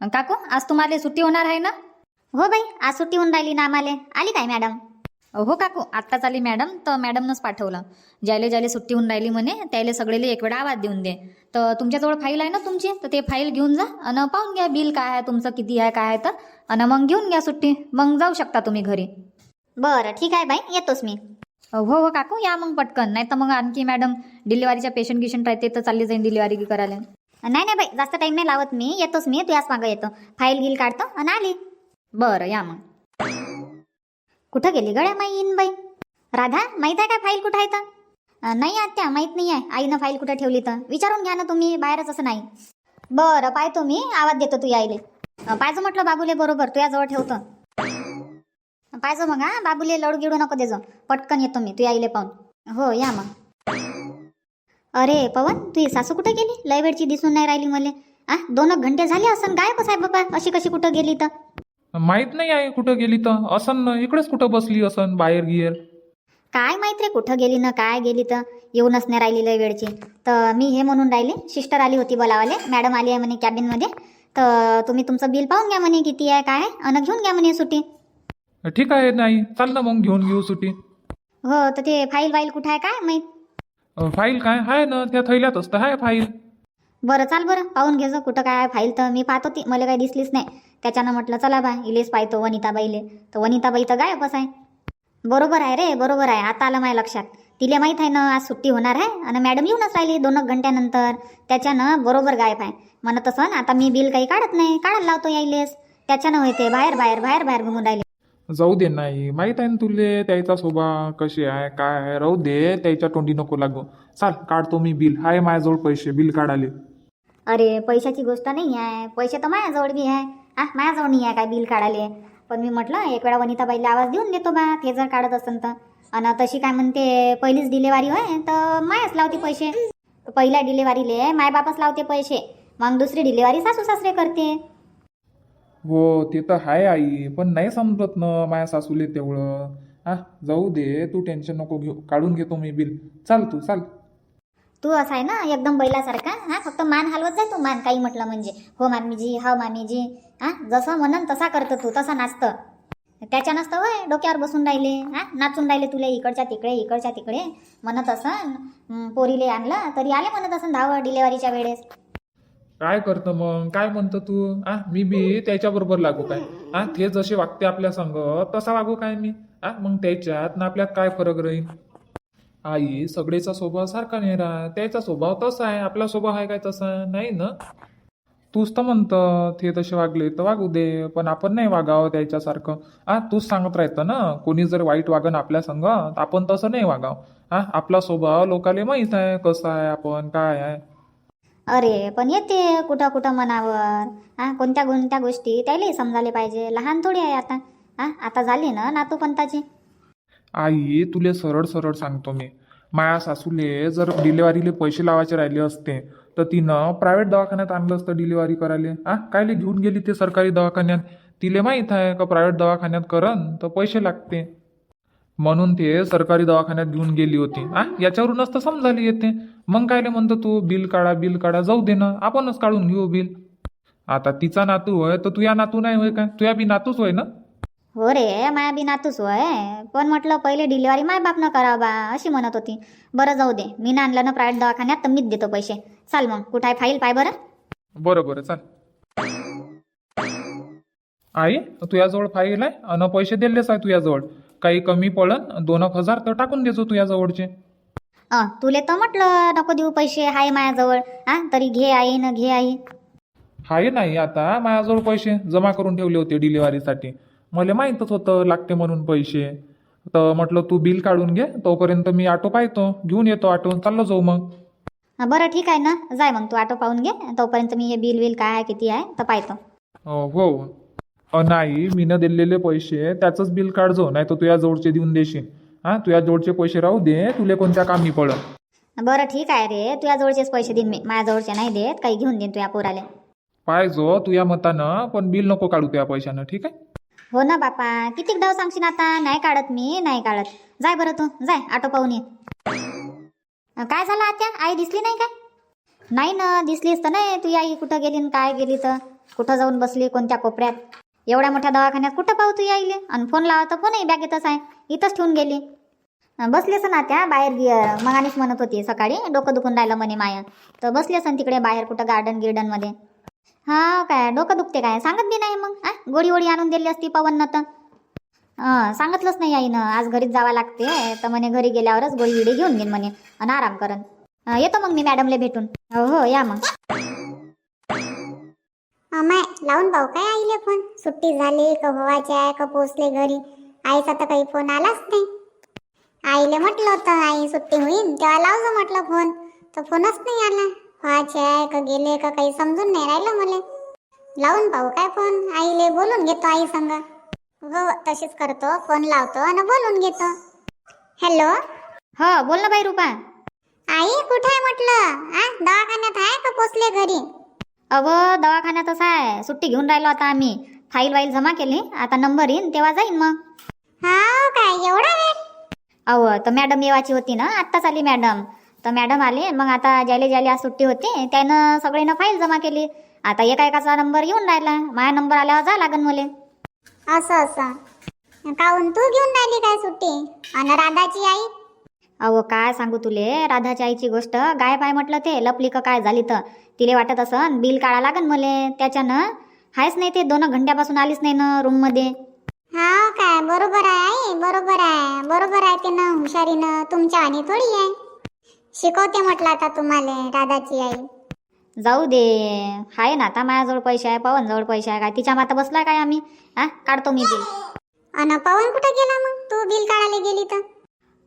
काकू आज तुम्हाला सुट्टी होणार आहे ना? हो बाई आज सुट्टी होऊन राहिली ना आम्हाला. आली काय मॅडम? हो काकू आत्ताच आली मॅडम तर मॅडमनंच पाठवलं. ज्याले ज्याले सुट्टी होऊन राहिली म्हणे त्याले सगळेले एक वेळा आवाज देऊन दे. तर तुमच्याजवळ फाईल आहे ना तुमची? तर ते फाईल घेऊन जा आणि पाहून घ्या बिल काय आहे तुमचं किती आहे काय आहे तर. आणि मग घेऊन घ्या सुट्टी मग जाऊ शकता तुम्ही घरी. बरं ठीक आहे बाई येतोच मी. हो हो काकू या मग पटकन. नाही तर मग आणखी मॅडम डिलिव्हरीच्या पेशंट गिशंट राहते तर चालली जाईन डिलिव्हरी करायला. नाही नाही बाई जास्त टाइम नाही लावत मी. येतोच मी तू याच मागं येतो. फाईल गिल काढतो आणि आली. बरं या मग. कुठं गेली गड्या माई इन बाई? राधा माहीत आहे काय फाईल कुठं आहे तर? नाही आत्या माहीत नाही आहे. आईनं फाईल कुठं ठेवली तर? विचारून घ्या ना तुम्ही बाहेरच असं नाही. बरं पाहतो मी. आवाज देतो तू आईले पाहिजे म्हटलं बाबूले बरोबर तुझ्याजवळ ठेवतो. पाहिजे मग हा. बाबूले लडू गिडू नको देजो. पटकन येतो मी तू आईले पाहून. हो या मग. अरे पवन तुझी सासू कुठं गेली? लय वेळची दिसून नाही राहिली मले. आ दोन घंटे झाले असं गायबच आहे बाबा अशी कशी कुठं गेली तर? माहीत नाही आहे कुठं गेली तर. असन ना इकडेच कुठं बसली असन बाहेर गियर काय माहीत रे कुठं गेली ना काय गेली तर? येऊनच नाही राहिली लय वेळची. तर मी हे म्हणून राहिले सिस्टर आली होती बोलावाले मॅडम आली आहे म्हणे कॅबिनमध्ये तर तुम्ही तुमचं बिल पाहून घ्या म्हणे किती आहे काय आहे आणि घेऊन घ्या म्हणे सुट्टी. ठीक आहे नाही. चाल ना मग घेऊन घेऊ सुट्टी. हो तर ते फाईल वाईल कुठं आहे काय माहीत? अ, फाईल काय? आहे ना त्या थैल्यातच तर आहे फाईल बरं चाल बरं. पाहून घे कुठं काय आहे फाईल तर. मी पाहत होती मला काही दिसलीच नाही. त्याच्यानं म्हटलं चला बा इलेच पाहतो वनिताबाईले. तर वनिताबाई तर गायबच आहे बरोबर आहे रे बरोबर आहे. आता आलं माझ्या लक्षात. तिला माहीत आहे ना आज सुट्टी होणार आहे. आणि मॅडम येऊनच राहिली दोन एक घंट्यानंतर. त्याच्यानं बरोबर गायब आहे. म्हणत असं आता मी बिल काही काढत नाही. काढायला लावतो यायलेस त्याच्यानं होते बाहेर बाहेर बाहेर बाहेर घुमून राहिले. जाऊ दे नाही. माहीत आहे ना तुले त्याचा स्वभाव कशी आहे काय आहे? राहू दे त्याच्या तोंडी नको लागू. चाल काढतो मी बिल. आहे माझ्याजवळ पैसे बिल काढाले अरे पैशाची गोष्ट नाही आहे. पैसे तर माझ्याजवळ बी आहे. आ माझ्याजवळ नाही आहे काय बिल काढाले पण मी म्हटलं एक वेळा वनिताबाईला आवाज देऊन देतो बा ते जर काढत असेल तर. आणि तशी काय म्हणते पहिलीच डिलेवारी होय तर मायाच लावते पैसे. पहिल्या डिलेवारीले मायबापच लावते पैसे. मग दुसरी डिलेवारी सासू सासरे करते. हो ते तर आहे आई पण नाही समजत ना माझ्या सासूले तेवढं. हा जाऊ दे तू टेन्शन नको घेऊ. काढून घेतो मी बिल चाल तू चाल. तू असा आहे ना एकदम बैलासारखा? हा फक्त मान हलवत जाय तू मान काही म्हटलं म्हणजे. हो मामीजी हो मामीजी. हा जसं म्हणन तसा करतो तू तसा नाचतं. त्याच्या नसतं होय डोक्यावर बसून राहिले. हा नाचून राहिले तुला इकडच्या तिकडे इकडच्या तिकडे. म्हणत असन हं, पोरीले आणलं तरी आले म्हणत असन धाव डिलेवरीच्या वेळेस. काय करतं मग? काय म्हणतं तू? आ मी बी त्याच्याबरोबर लागू काय? आ ते जसे वागते आपल्या संग तसा वागू काय मी? आ मग त्याच्यात ना आपल्यात काय फरक राहील आई सगळेचा स्वभाव सारखा नाही राह त्याचा स्वभाव तसा आहे. आपला स्वभाव आहे काय तसा? नाही ना? तूच तर म्हणतं ते तसे वागले तर वागू दे पण आपण नाही वागावं त्याच्यासारखं. आ तूच सांगत राहतं ना? कोणी जर वाईट वागन आपल्या संग तर आपण तसं नाही वागावं. हा आपला स्वभाव लोकाले माहीत आहे कसा आहे आपण काय आहे. अरे पण येते कुठं कुठं मनावर. हा कोणत्या कोणत्या गोष्टी त्यालाही समजायला पाहिजे. लहान थोडी आहे आता. हा आता झाली ना नातू पंताची? आई तुले सरळ सरळ सांगतो मी. माया सासूले जर डिलिव्हरीले पैसे लावायचे राहिले असते तर तिनं प्रायव्हेट दवाखान्यात आणलं असतं डिलिव्हरी करायला. आ कायले घेऊन गेली ते सरकारी दवाखान्यात? तिले माहीत आहे का प्रायव्हेट दवाखान्यात करन तर पैसे लागते. म्हणून ते सरकारी दवाखान्यात घेऊन गेली होती. आ याच्यावरूनच तर समजायला येते. मग कायले म्हणतो तू? बिल काढा बिल काढा जाऊ दे ना. आपणच काढून घेऊ बिल. आता तिचा नातू होय तर तुया नातू नाही होय काय तुया बी नातूच होय ना? हो रे माया बी नातूच होय. पण म्हटलं पहिले डिलिव्हरी माय बाप न करावं बा अशी म्हणत होती. बरं जाऊ दे. मी ना आणलं ना प्रायव्हेट दवाखान्यात तर मीच देतो पैसे. चाल मग कुठं आहे फाईल पाय बरं. बरं बरं चाल. आई तुझ्याजवळ फाईल आहे? अन पैसे दिलेच आहे तुझ्याजवळ. काही कमी पडन दोन एक हजार तर टाकून देजो तुझ्याजवळचे. अ तुले तर म्हटलं नको देऊ पैसे हाय मायाजवळ हा तरी घे आई न घे आई. आहे नाही आता माझ्याजवळ पैसे जमा करून ठेवले होते डिलिव्हरीसाठी. मला माहीतच होतं लागते म्हणून पैसे. तर म्हटलं तू बिल काढून घे तोपर्यंत मी ऑटो पाहतो. घेऊन येतो ऑटो चाललो जाऊ मग. बरं ठीक आहे ना. जाय मग तू ऑटो पाहून घे तोपर्यंत मी हे बिल बिल काय आहे किती आहे तर पाहतो. अ, हो. अ, नाही मी न दिलेले पैसे त्याचंच बिल काढजो नाही तर तुझ्या जवळचे देऊन देशील. हा तुझ्या जवळचे पैसे राहू दे तुले कोणत्या कामी पडत? बरं ठीक आहे रे तुझ्या जवळचेच पैसे देईन मी. माझ्याजवळचे नाही देत काही घेऊन देईन तुझ्या पोराले. पाहिजो तुझ्या मतानं पण बिल नको काढू त्या पैशानं ठीक आहे? हो ना बापा कितीक डाव सांगशील आता? नाही काढत मी नाही काढत. जाय बरं तू जाय ऑटो पाहून ये. अ, काय झालं आत्या? आई दिसली नाही काय? नाही ना दिसलीस तर नाही. तुझी आई कुठं गेली न काय गेली तर? कुठं जाऊन बसली कोणत्या कोपऱ्यात? एवढ्या मोठ्या दवाखान्यात कुठं पाहू तू यायले? आणि फोन लावा तर फोनही बॅगेतच आहे. इथंच ठेवून गेली. बसले असं ना त्या बाहेर गे- मगानेच म्हणत होती सकाळी डोकं दुखून राहिलं म्हणे माया. तर बसली असं तिकडे बाहेर कुठं गार्डन गिर्डनमध्ये हा काय डोकं दुखते काय? सांगत बी नाही मग आ? गोळी ओळी आणून दिली असती पवन तर. हं, सांगितलंच नाही आईनं आज घरीच जावं लागते. तर म्हणे घरी गेल्यावरच गोळी विडी घेऊन घेईन म्हणे. आणि आराम करन येतो मग मी मॅडमले भेटून. हो हो या मग. अमाय लावून पाहू. काय आईले फोन सुट्टी झाली का व्हायची आहे का पोचले घरी? आईचा तर काही फोन आलाच नाही. आईले म्हटलं होतं आई सुट्टी होईन. तेव्हा लावजो म्हटलं फोन तर फोनच नाही आला. व्हायचे आहे का गेले का काही समजून नाही राहिलं मला. लावून पाहू काय फोन आईले बोलून घेतो आई संग. हो तशीच करतो. फोन लावतो आणि बोलून घेतो. हॅलो हो बोल ना बाई रुपा. आई कुठे आहे म्हटलं? आ दवाखान्यात आहे का पोचले घरी? अव दवाखान्यातच आहे. सुट्टी घेऊन राहिलो आता आम्ही. फाईल वाईल जमा केली. आता नंबर येईन तेव्हा जाईन मग. हा काय एवढा वेळ? अव तर मॅडम येवाची होती ना? आत्ताच आली मॅडम. तर मॅडम आले मग आता ज्याले ज्याले आज सुट्टी होती त्यानं सगळ्यांना फाईल जमा केली. आता एका एकाचा नंबर येऊन राहिला. माझा नंबर आल्यावर जा लागन मले. असं असं. काहून तू घेऊन राहिली काय सुट्टी? आणि राधाची आई? अहो काय सांगू तुले? राधाच्या आईची गोष्ट गायब आहे म्हटलं ते लपली का काय झाली तर. तिले वाटत असन बिल काढा लागन मले त्याच्यानं? हायच नाही ते दोन घंट्यापासून आलीच नाही ना रूममध्ये. हा काय? बरोबर आहे आई बरोबर आहे. बरोबर आहे ते ना हुशारीनं. तुमच्या आणि थोडी आहे. शिकवते म्हटलं आता तुम्हाला राधाची आई. जाऊ दे. आहे ना आता माझ्याजवळ पैसे आहे पवनजवळ पैसे आहे काय? तिच्या माता बसलाय काय आम्ही? हा काढतो मी बिल. अन पवन कुठं गेला मग? तू बिल काढायला गेली तर.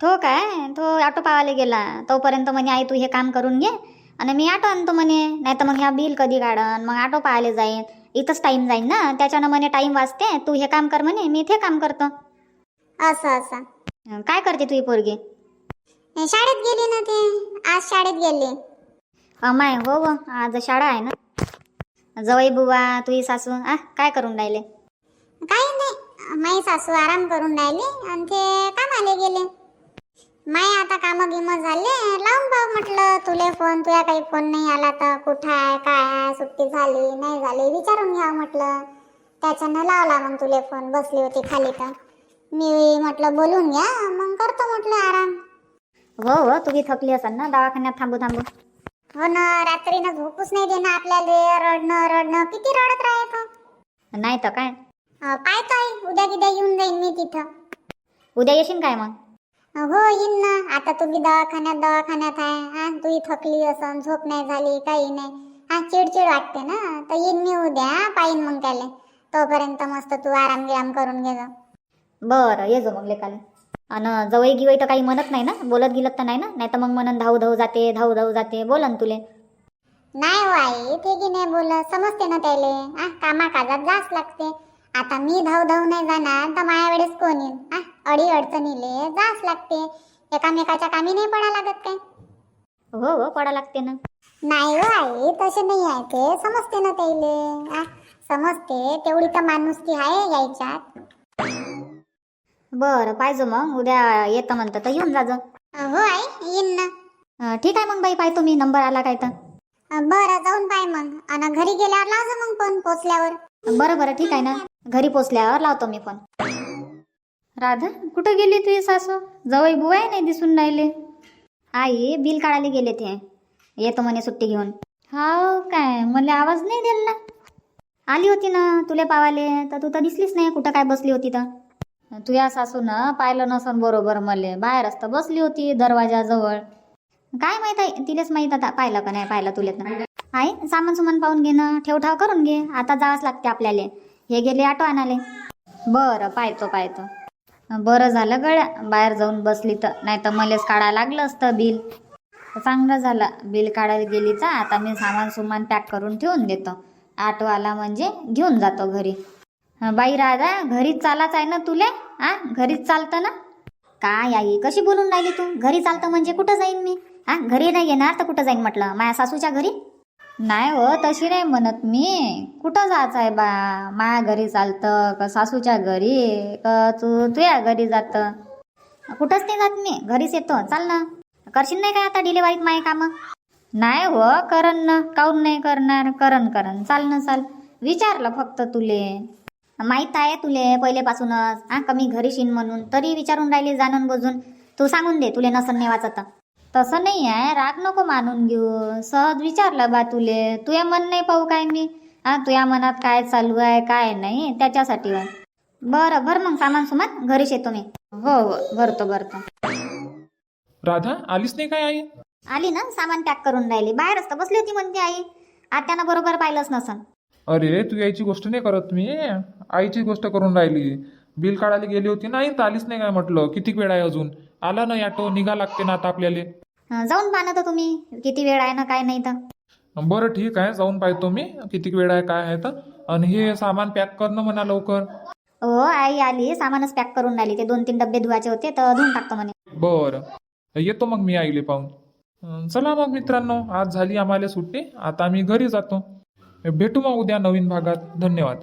तो काय? तो ऑटो पावायला गेला. तोपर्यंत म्हणे आई तू हे काम करून घे. आणि मी ऑटो आणतो म्हणे. नाही तर मग ह्या बिल कधी काढन? मग ऑटो पाहायला जाईन. इथंच टाईम जाईन ना? त्याच्यानं म्हणे टाईम वाचते. तू हे काम कर म्हणे. मी ते काम करतो. असं असं. काय करते तुझी पोरगी? हे शाळेत गेली ना ते. आज शाळेत गेली. अमाय हो हो. आज शाळा आहे ना? जवई बुवा तुझी सासू. आ काय करून राहिले? काही नाही. माई सासू आराम करून राहिली. आणि ते कामाला गेले. माई आता कामं गिम झाले. लावून पाहू म्हटलं तुले फोन तुया काही फोन नाही आला तर कुठं आहे काय आहे सुट्टी झाली नाही झाली विचारून घ्या म्हटलं. त्याच्यानं लावला मग तुले फोन बसली होती खाली तर. मी म्हटलं बोलून घ्या मग करतो म्हटलं आराम. हो हो तुम्ही थकली असाल ना दवाखान्यात थांबू थांबू. हो ना रात्रीनं झोपूच नाही देणं आपल्याला रडणं रडणं किती रडत राहायचं नाही तर काय? अं, पाहतो आई उद्या किद्या येऊन जाईन मी तिथं. उद्या येशील काय मग? हो येईन ना. आता तुम्ही दवाखान्यात दवाखान्यात आहे. हा तू थकली असन झोप नाही झाली काही नाही. हा चिडचिड वाटते ना. तर येईन मी उद्या पाहिन मग त्याले. तोपर्यंत मस्त तू आराम गिराम करून घे जा. बरं ये जो मग लेकाले. अन जवळ गिवई तर काही म्हणत नाही ना? बोलत गिलत तर नाही ना? नाही तर मग म्हणून धाऊ धाऊ जाते धाऊ धाऊ जाते. बोलन तुले. नाही हो आई ते की नाही बोलत. समजते ना त्याले. हा कामा काजात जाच लागते. आता मी धाव धाव नाही जाणार तर माझ्या वेळेस कोण येईल हा अडी अडचणीले जाच लागते. एकामेकाच्या कामी नाही पडा लागत काय? हो हो पडा लागते ना. नाही हो आई तसे नाही आहे ते. समजते ना त्याले आ, समजते. तेवढी तर माणुसकी आहे यायच्यात. बरं पाहिजे मग. उद्या येतं म्हणतं तर येऊन जाजो हो आई येईन ना. अं, ठीक आहे मग बाई पाहतो मी नंबर आला काय तर. बरं जाऊन पाय मग. आणि घरी गेल्यावर लावजा मग फोन पोचल्यावर. बरं बरं ठीक आहे ना. घरी पोचल्यावर लावतो मी फोन. राधा कुठं गेली तुझी सासू? जवळ बुवाय नाही दिसून राहिले. आई बिल काढायला गेले ते. येतो म्हणे सुट्टी घेऊन. हाव काय? मला आवाज नाही दिला ना. आली होती ना तुला पावाले तर तू तर दिसलीच नाही कुठं काय बसली होती तर. तुझ्या सासूनं पाहिलं नसन बरोबर मले. बाहेर असतं बसली होती दरवाजाजवळ. काय माहीत आहे? तिलेच माहीत आता पाहिलं का नाही पाहिलं तुले आई सामान सुमान पाहून घे ना. ठेवठाव करून घे. आता जावंच लागते आपल्याला. हे गेले ऑटो आणाले बरं पाहतो पाहतो. बरं झालं गळ्या बाहेर जाऊन बसली तर. नाही तर मलेच काढायला लागलं असतं बिल. चांगलं झालं. बिल काढायला गेली तर आता मी सामान सुमान पॅक करून ठेवून देतो. ऑटो आला म्हणजे घेऊन जातो घरी. बाई राधा घरीच चालाच आहे ना तुले? आ घरीच चालतं ना? काय आई कशी बोलून राहिली तू? घरी चालतं म्हणजे कुठं जाईन मी? हा घरी नाही येणार तर कुठं जाईन म्हटलं? माझ्या सासूच्या घरी? नाही हो तशी नाही म्हणत मी. कुठं जायचं आहे बा? माया घरी चालतं का सासूच्या घरी का तू तुझ्या घरी जातं? कुठंच नाही जात मी. घरीच येतो. चाल ना. करशील नाही काय आता डिलेवारीत माय कामं? नाही हो करन ना. काऊन नाही करणार? करन करन चाल ना चाल. विचारलं फक्त तुले. माहीत आहे तुले पहिलेपासूनच. हा कमी घरी शिन म्हणून? तरी विचारून राहिली जाणून बजून. तू सांगून दे तुले नसन नाही वाचत तसं नाही आहे. राग नको मानून घेऊ. सहज विचारलं बा तुले. तुया मन नाही पाहू काय मी? हा तुया मनात काय चालू आहे काय नाही त्याच्यासाठी बरं भर मग सामान सुमान घरीच येतो मी. हो हो भरतो भरतो. राधा आलीच नाही काय आई? आली ना सामान पॅक करून राहिली. बाहेरच तर बसली होती म्हणते आई. आत्यानं बरोबर पाहिलंच नसन. अरे तू यायची गोष्ट नाही करत मी. आईची गोष्ट करून राहिली. बिल काढायला गेली होती नाही तर आलीच नाही काय म्हटलं? किती वेळ आहे अजून? आला ना ऑटो निघा लागते ना आता आपल्याला. जाऊन पाहणं तर तुम्ही किती वेळ आहे ना काय नाही तर. बरं ठीक आहे जाऊन पाहतो मी किती वेळ आहे काय आहे तर. आणि हे सामान पॅक करणं म्हणा लवकर. हो आई आली सामानच पॅक करून राहिली ते दोन तीन डबे धुवायचे होते तर धुवून टाकतो म्हणे. बरं. येतो मग मी आईले पाहून. अं, चला मग मित्रांनो आज झाली आम्हाला सुट्टी आता आम्ही घरी जातो. भेटू मग उद्या नवीन भागात. धन्यवाद.